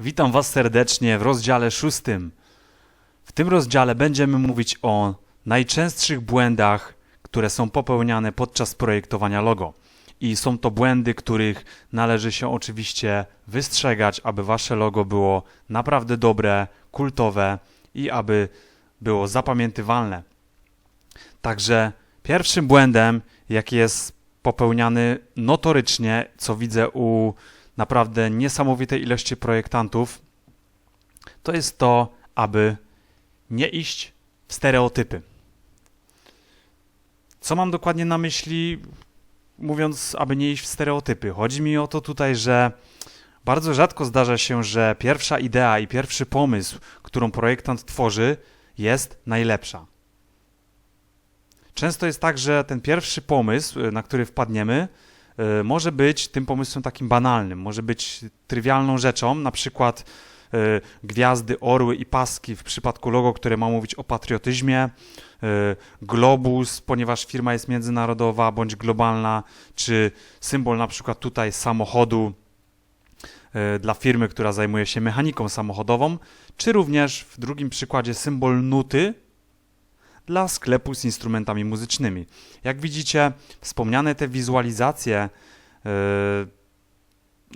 Witam Was serdecznie w rozdziale szóstym. W tym rozdziale będziemy mówić o najczęstszych błędach, które są popełniane podczas projektowania logo. I są to błędy, których należy się oczywiście wystrzegać, aby Wasze logo było naprawdę dobre, kultowe i aby było zapamiętywalne. Także pierwszym błędem, jaki jest popełniany notorycznie, co widzę u naprawdę niesamowitej ilości projektantów, to jest to, aby nie iść w stereotypy. Co mam dokładnie na myśli, mówiąc, aby nie iść w stereotypy? Chodzi mi o to tutaj, że bardzo rzadko zdarza się, że pierwsza idea i pierwszy pomysł, którą projektant tworzy, jest najlepsza. Często jest tak, że ten pierwszy pomysł, na który wpadniemy, może być tym pomysłem takim banalnym, może być trywialną rzeczą, na przykład y, gwiazdy, orły i paski w przypadku logo, które ma mówić o patriotyzmie, y, globus, ponieważ firma jest międzynarodowa bądź globalna, czy symbol na przykład tutaj samochodu dla firmy, która zajmuje się mechaniką samochodową, czy również w drugim przykładzie symbol nuty dla sklepu z instrumentami muzycznymi. Jak widzicie, wspomniane te wizualizacje yy,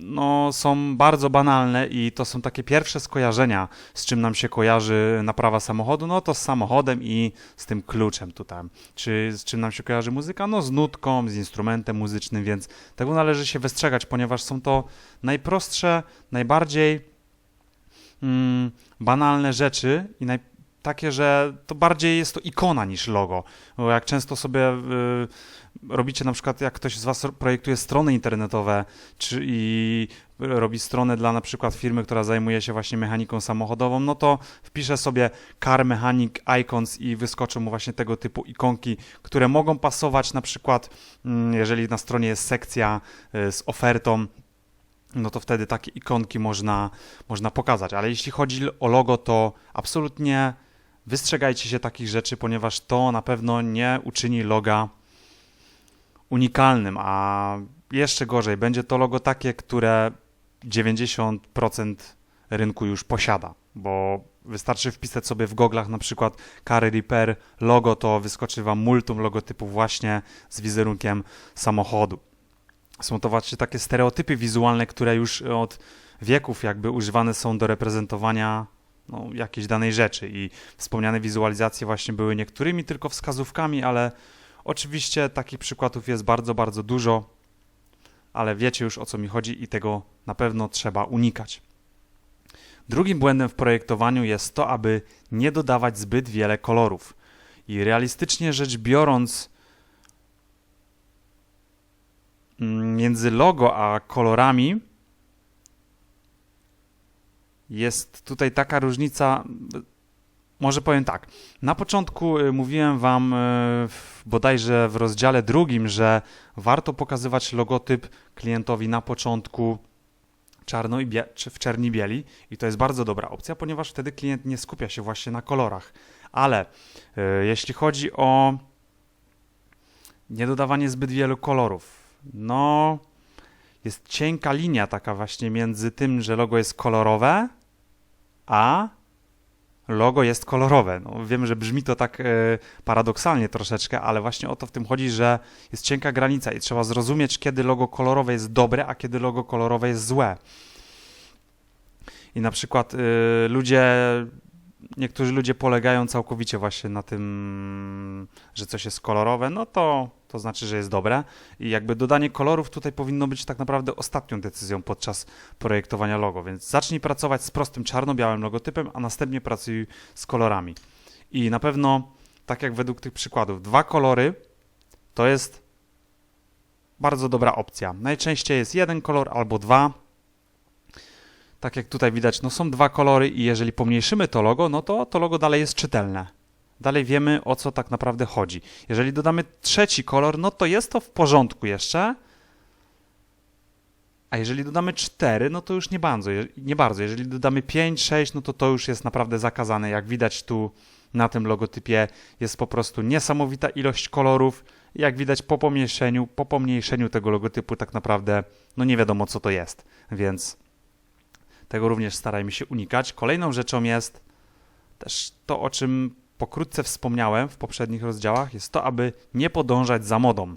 no, są bardzo banalne i to są takie pierwsze skojarzenia, z czym nam się kojarzy naprawa samochodu, no to z samochodem i z tym kluczem tutaj. Czy z czym nam się kojarzy muzyka? No z nutką, z instrumentem muzycznym, więc tego należy się wystrzegać, ponieważ są to najprostsze, najbardziej mm, banalne rzeczy i naj, takie, że to bardziej jest to ikona niż logo. Bo jak często sobie y, robicie na przykład, jak ktoś z Was projektuje strony internetowe, czy i robi stronę dla na przykład firmy, która zajmuje się właśnie mechaniką samochodową, no to wpisze sobie car mechanic icons i wyskoczą mu właśnie tego typu ikonki, które mogą pasować na przykład, mm, jeżeli na stronie jest sekcja y, z ofertą, no to wtedy takie ikonki można, można pokazać. Ale jeśli chodzi o logo, to absolutnie wystrzegajcie się takich rzeczy, ponieważ to na pewno nie uczyni loga unikalnym, a jeszcze gorzej, będzie to logo takie, które 90% rynku już posiada, bo wystarczy wpisać sobie w goglach na przykład Car Repair logo, to wyskoczy Wam multum logotypów właśnie z wizerunkiem samochodu. Są to właśnie takie stereotypy wizualne, które już od wieków jakby używane są do reprezentowania no, jakiejś danej rzeczy i wspomniane wizualizacje właśnie były niektórymi tylko wskazówkami, ale oczywiście takich przykładów jest bardzo, bardzo dużo, ale wiecie już o co mi chodzi i tego na pewno trzeba unikać. Drugim błędem w projektowaniu jest to, aby nie dodawać zbyt wiele kolorów. I realistycznie rzecz biorąc, mm, między logo a kolorami jest tutaj taka różnica. Może powiem tak. Na początku y, mówiłem Wam y, bodajże w rozdziale drugim, że warto pokazywać logotyp klientowi na początku czarno i w czerni bieli i to jest bardzo dobra opcja, ponieważ wtedy klient nie skupia się właśnie na kolorach. Ale y, jeśli chodzi o niedodawanie zbyt wielu kolorów, no jest cienka linia taka właśnie między tym, że logo jest kolorowe, a logo jest kolorowe. No, wiem, że brzmi to tak e, paradoksalnie troszeczkę, ale właśnie o to w tym chodzi, że jest cienka granica i trzeba zrozumieć, kiedy logo kolorowe jest dobre, a kiedy logo kolorowe jest złe. I na przykład e, ludzie, niektórzy ludzie polegają całkowicie właśnie na tym, że coś jest kolorowe, no to to znaczy, że jest dobre. I jakby dodanie kolorów tutaj powinno być tak naprawdę ostatnią decyzją podczas projektowania logo, więc zacznij pracować z prostym czarno-białym logotypem, a następnie pracuj z kolorami. I na pewno, tak jak według tych przykładów, dwa kolory to jest bardzo dobra opcja. Najczęściej jest jeden kolor albo dwa. Tak jak tutaj widać, no są dwa kolory i jeżeli pomniejszymy to logo, no to to logo dalej jest czytelne dalej wiemy o co tak naprawdę chodzi. Jeżeli dodamy trzeci kolor, no to jest to w porządku jeszcze. A jeżeli dodamy 4, no to już nie bardzo. Nie bardzo. Jeżeli dodamy 5, 6, no to to już jest naprawdę zakazane. Jak widać tu na tym logotypie jest po prostu niesamowita ilość kolorów. Jak widać po pomniejszeniu, po pomniejszeniu tego logotypu tak naprawdę no nie wiadomo co to jest. Więc Tego również starajmy się unikać. Kolejną rzeczą jest też to, o czym pokrótce wspomniałem w poprzednich rozdziałach, jest to, aby nie podążać za modą.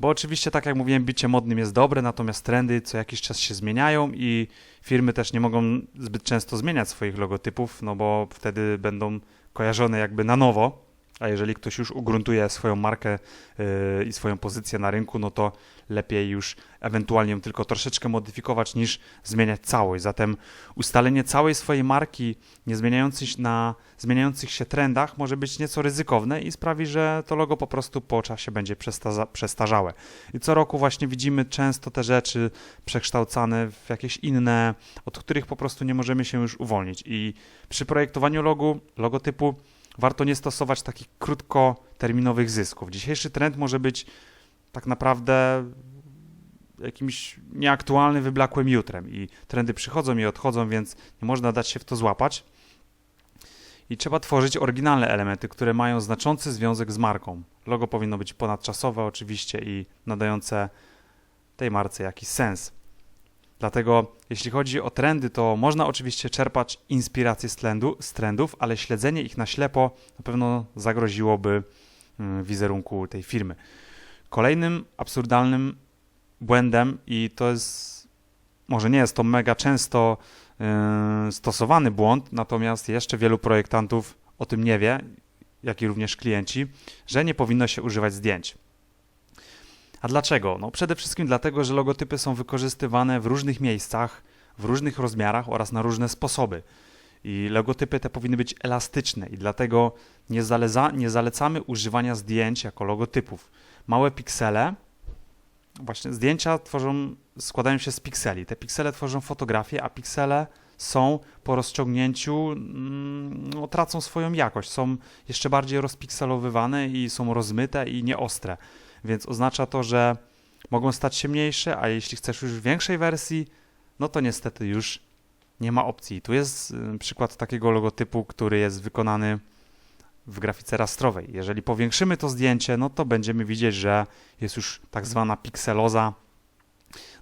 Bo oczywiście, tak jak mówiłem, bycie modnym jest dobre, natomiast trendy co jakiś czas się zmieniają i firmy też nie mogą zbyt często zmieniać swoich logotypów, no bo wtedy będą kojarzone jakby na nowo a jeżeli ktoś już ugruntuje swoją markę yy, i swoją pozycję na rynku, no to lepiej już ewentualnie ją tylko troszeczkę modyfikować niż zmieniać całość. Zatem ustalenie całej swojej marki, nie zmieniających na zmieniających się trendach, może być nieco ryzykowne i sprawi, że to logo po prostu po czasie będzie przestarzałe. I co roku właśnie widzimy często te rzeczy przekształcane w jakieś inne, od których po prostu nie możemy się już uwolnić. I przy projektowaniu logu, logotypu warto nie stosować takich krótkoterminowych zysków. Dzisiejszy trend może być tak naprawdę jakimś nieaktualnym, wyblakłym jutrem i trendy przychodzą i odchodzą, więc nie można dać się w to złapać. I trzeba tworzyć oryginalne elementy, które mają znaczący związek z marką. Logo powinno być ponadczasowe oczywiście i nadające tej marce jakiś sens. Dlatego jeśli chodzi o trendy, to można oczywiście czerpać inspiracje z, trendu, z trendów, ale śledzenie ich na ślepo na pewno zagroziłoby mm, wizerunku tej firmy. Kolejnym absurdalnym błędem, i to jest, może nie jest to mega często yy, stosowany błąd, natomiast jeszcze wielu projektantów o tym nie wie, jak i również klienci, że nie powinno się używać zdjęć. A dlaczego? No przede wszystkim dlatego, że logotypy są wykorzystywane w różnych miejscach, w różnych rozmiarach oraz na różne sposoby. I logotypy te powinny być elastyczne i dlatego nie, zaleca, nie zalecamy używania zdjęć jako logotypów. Małe piksele, właśnie zdjęcia tworzą, składają się z pikseli. Te piksele tworzą fotografię, a piksele są po rozciągnięciu, mm, no, tracą swoją jakość, są jeszcze bardziej rozpikselowywane i są rozmyte i nieostre więc oznacza to, że mogą stać się mniejsze, a jeśli chcesz już większej wersji, no to niestety już nie ma opcji. Tu jest y, przykład takiego logotypu, który jest wykonany w grafice rastrowej. Jeżeli powiększymy to zdjęcie, no to będziemy widzieć, że jest już tak zwana pikseloza.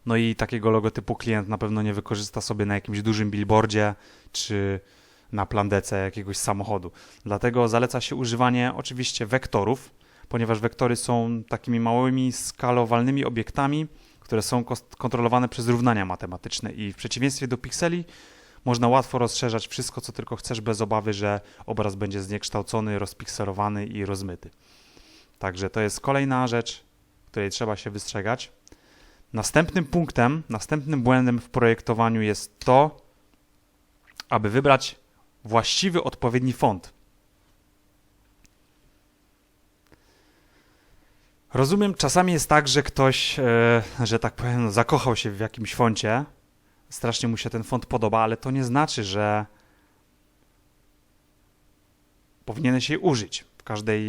No i takiego logotypu klient na pewno nie wykorzysta sobie na jakimś dużym billboardzie czy na plandece jakiegoś samochodu. Dlatego zaleca się używanie oczywiście wektorów, ponieważ wektory są takimi małymi skalowalnymi obiektami, które są kontrolowane przez równania matematyczne i w przeciwieństwie do pikseli można łatwo rozszerzać wszystko, co tylko chcesz, bez obawy, że obraz będzie zniekształcony, rozpikselowany i rozmyty. Także to jest kolejna rzecz, której trzeba się wystrzegać. Następnym punktem, następnym błędem w projektowaniu jest to, aby wybrać właściwy, odpowiedni font. Rozumiem, czasami jest tak, że ktoś, e, że tak powiem, zakochał się w jakimś foncie, strasznie mu się ten font podoba, ale to nie znaczy, że powinieneś jej użyć w każdej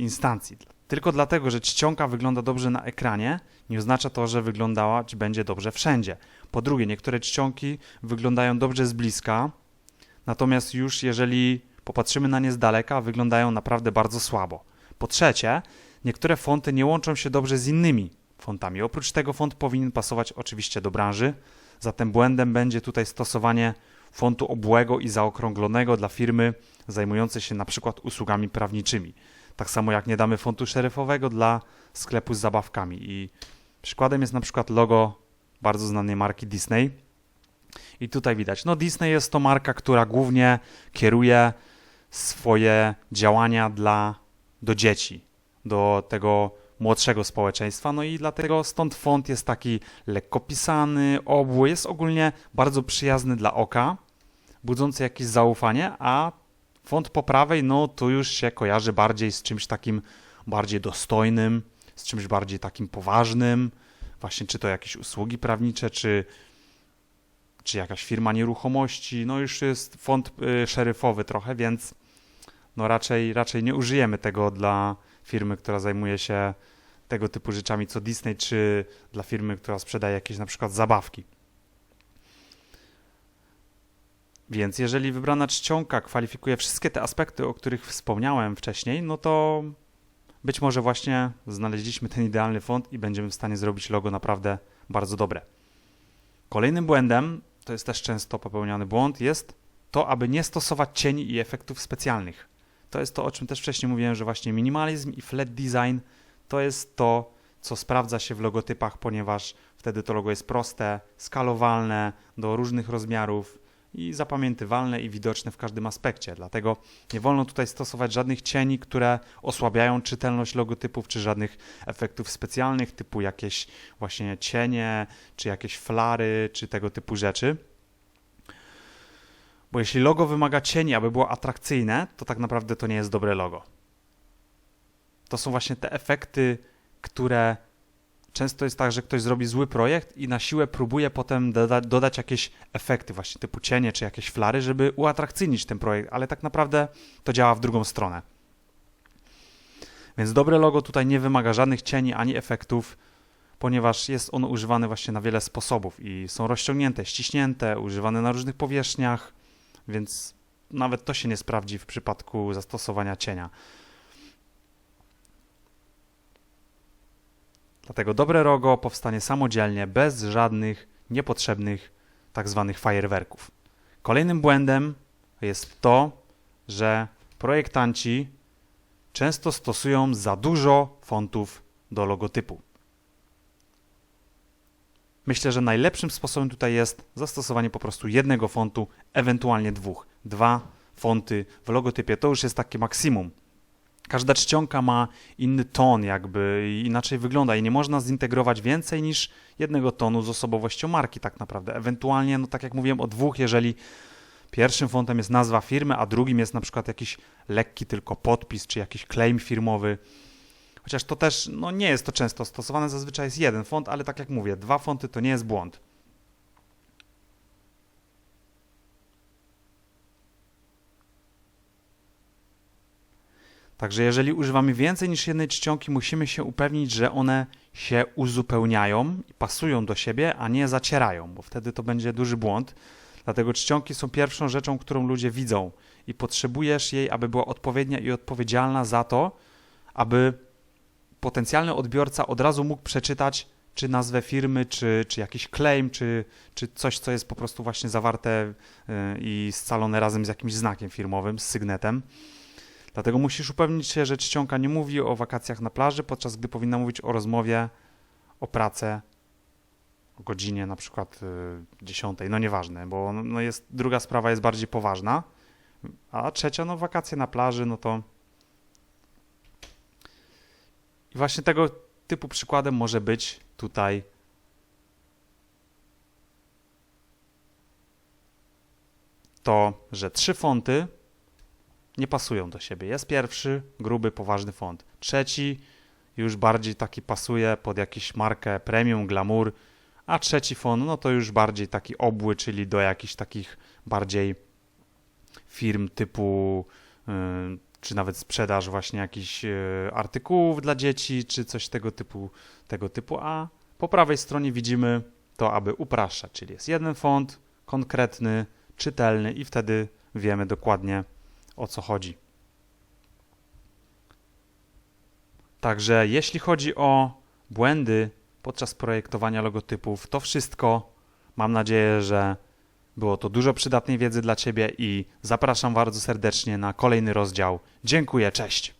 instancji. Tylko dlatego, że czcionka wygląda dobrze na ekranie, nie oznacza to, że wyglądała ci będzie dobrze wszędzie. Po drugie, niektóre czcionki wyglądają dobrze z bliska, natomiast już jeżeli popatrzymy na nie z daleka, wyglądają naprawdę bardzo słabo. Po trzecie, niektóre fonty nie łączą się dobrze z innymi fontami. Oprócz tego font powinien pasować oczywiście do branży, zatem błędem będzie tutaj stosowanie fontu obłego i zaokrąglonego dla firmy zajmującej się na przykład usługami prawniczymi. Tak samo jak nie damy fontu szeryfowego dla sklepu z zabawkami. I przykładem jest na przykład logo bardzo znanej marki Disney. I tutaj widać, no Disney jest to marka, która głównie kieruje swoje działania dla, do dzieci do tego młodszego społeczeństwa, no i dlatego stąd font jest taki lekko pisany, obły, jest ogólnie bardzo przyjazny dla oka, budzący jakieś zaufanie, a font po prawej, no tu już się kojarzy bardziej z czymś takim bardziej dostojnym, z czymś bardziej takim poważnym, właśnie czy to jakieś usługi prawnicze, czy, czy jakaś firma nieruchomości, no już jest font y, szeryfowy trochę, więc no raczej, raczej nie użyjemy tego dla firmy, która zajmuje się tego typu rzeczami co Disney, czy dla firmy, która sprzedaje jakieś na przykład zabawki. Więc jeżeli wybrana czcionka kwalifikuje wszystkie te aspekty, o których wspomniałem wcześniej, no to być może właśnie znaleźliśmy ten idealny font i będziemy w stanie zrobić logo naprawdę bardzo dobre. Kolejnym błędem to jest też często popełniany błąd, jest to, aby nie stosować cieni i efektów specjalnych. To jest to, o czym też wcześniej mówiłem, że właśnie minimalizm i flat design to jest to, co sprawdza się w logotypach, ponieważ wtedy to logo jest proste, skalowalne do różnych rozmiarów i zapamiętywalne i widoczne w każdym aspekcie. Dlatego nie wolno tutaj stosować żadnych cieni, które osłabiają czytelność logotypów, czy żadnych efektów specjalnych, typu jakieś właśnie cienie, czy jakieś flary, czy tego typu rzeczy. Bo jeśli logo wymaga cieni, aby było atrakcyjne, to tak naprawdę to nie jest dobre logo. To są właśnie te efekty, które często jest tak, że ktoś zrobi zły projekt i na siłę próbuje potem doda dodać jakieś efekty, właśnie typu cienie czy jakieś flary, żeby uatrakcyjnić ten projekt, ale tak naprawdę to działa w drugą stronę. Więc dobre logo tutaj nie wymaga żadnych cieni ani efektów, ponieważ jest ono używane właśnie na wiele sposobów i są rozciągnięte, ściśnięte, używane na różnych powierzchniach, więc nawet to się nie sprawdzi w przypadku zastosowania cienia. Dlatego dobre rogo powstanie samodzielnie, bez żadnych niepotrzebnych tak zwanych fajerwerków. Kolejnym błędem jest to, że projektanci często stosują za dużo fontów do logotypu. Myślę, że najlepszym sposobem tutaj jest zastosowanie po prostu jednego fontu, ewentualnie dwóch. Dwa fonty w logotypie to już jest takie maksimum. Każda czcionka ma inny ton, jakby inaczej wygląda i nie można zintegrować więcej niż jednego tonu z osobowością marki, tak naprawdę. Ewentualnie, no tak jak mówiłem, o dwóch, jeżeli pierwszym fontem jest nazwa firmy, a drugim jest na przykład jakiś lekki tylko podpis czy jakiś claim firmowy. Chociaż to też no nie jest to często stosowane, zazwyczaj jest jeden font, ale tak jak mówię, dwa fonty to nie jest błąd. Także jeżeli używamy więcej niż jednej czcionki, musimy się upewnić, że one się uzupełniają i pasują do siebie, a nie zacierają, bo wtedy to będzie duży błąd. Dlatego czcionki są pierwszą rzeczą, którą ludzie widzą i potrzebujesz jej, aby była odpowiednia i odpowiedzialna za to, aby potencjalny odbiorca od razu mógł przeczytać czy nazwę firmy, czy, czy jakiś claim, czy, czy coś, co jest po prostu właśnie zawarte yy, i scalone razem z jakimś znakiem firmowym, z sygnetem. Dlatego musisz upewnić się, że czcionka nie mówi o wakacjach na plaży, podczas gdy powinna mówić o rozmowie, o pracę, o godzinie na przykład y, 10. No nieważne, bo no jest, druga sprawa jest bardziej poważna, a trzecia, no wakacje na plaży, no to i właśnie tego typu przykładem może być tutaj to, że trzy fonty nie pasują do siebie. Jest pierwszy, gruby, poważny font. Trzeci już bardziej taki pasuje pod jakąś markę premium, glamour, a trzeci font, no to już bardziej taki obły, czyli do jakichś takich bardziej firm typu yy, czy nawet sprzedaż właśnie jakichś yy, artykułów dla dzieci, czy coś tego typu, tego typu, a po prawej stronie widzimy to, aby upraszczać, czyli jest jeden font, konkretny, czytelny i wtedy wiemy dokładnie, o co chodzi. Także jeśli chodzi o błędy podczas projektowania logotypów, to wszystko. Mam nadzieję, że było to dużo przydatnej wiedzy dla Ciebie i zapraszam bardzo serdecznie na kolejny rozdział. Dziękuję, cześć!